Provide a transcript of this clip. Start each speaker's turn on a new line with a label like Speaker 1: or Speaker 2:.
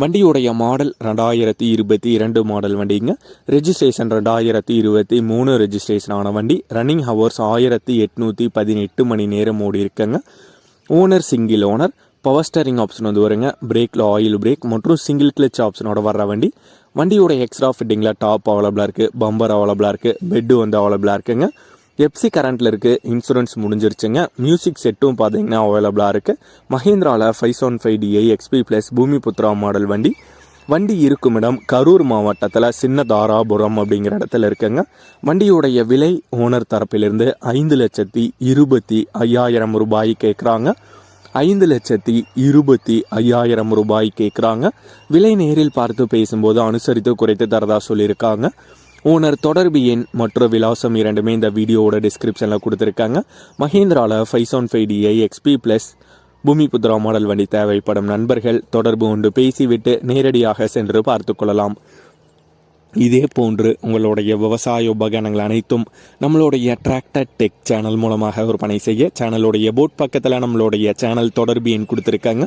Speaker 1: வண்டியுடைய மாடல் ரெண்டாயிரத்தி இருபத்தி இரண்டு மாடல் வண்டிங்க. ரெஜிஸ்ட்ரேஷன் ரெண்டாயிரத்தி இருபத்தி மூணு ரெஜிஸ்ட்ரேஷன் ஆன வண்டி. ரன்னிங் ஹவர்ஸ் ஆயிரத்தி எட்நூற்றி பதினெட்டு மணி நேரம் ஓடி இருக்குங்க. Owner single owner power steering option வந்து வருங்க. பிரேக்கில் ஆயில் பிரேக் மற்றும் சிங்கிள் கிளச் ஆப்ஷனோட வர்ற வண்டி. வண்டியோட எக்ஸ்ட்ரா ஃபிட்டிங்கில் டாப் அவைலபிளாக இருக்குது பம்பர் அவைலபிளாக இருக்குது பெட்டு வந்து அவைலபிளாக இருக்குங்க. எப்சி கரண்ட்டில் இருக்குது இன்சூரன்ஸ் முடிஞ்சிருச்சுங்க. மியூசிக் செட்டும் பார்த்தீங்கன்னா அவைலபிளாக இருக்குது மஹேந்திராவில் five seven five DI XP plus Bhoomi Putra model வண்டி. வண்டி இருக்கும் இடம் கரூர் மாவட்டத்தில் சின்ன தாராபுரம் அப்படிங்கிற இடத்துல இருக்குங்க. வண்டியுடைய விலை ஓனர் தரப்பிலிருந்து ஐந்து லட்சத்தி இருபத்தி ஐயாயிரம் ரூபாய் கேட்குறாங்க ஐந்து லட்சத்தி இருபத்தி ஐயாயிரம் ரூபாய் கேட்குறாங்க விலை நேரில் பார்த்து பேசும்போது அனுசரித்து குறைத்து தரதா சொல்லியிருக்காங்க. ஓனர் தொடர்பு எண் மற்றும் விலாசம் இரண்டுமே இந்த வீடியோவோட டிஸ்கிரிப்ஷனில் கொடுத்துருக்காங்க. மஹேந்திராவில் five seven five DI XP plus Bhoomiputra model வண்டி தேவைப்படும் நண்பர்கள் தொடர்பு கொண்டு பேசிவிட்டு நேரடியாக சென்று பார்த்து கொள்ளலாம். இதே போன்று உங்களுடைய விவசாய உபகரணங்கள் அனைத்தும் நம்மளுடைய டிராக்டர் டெக் சேனல் மூலமாக விற்பனை செய்ய சேனலுடைய போட் பக்கத்தில் நம்மளுடைய சேனல் தொடர்பு எண் கொடுத்துருக்காங்க.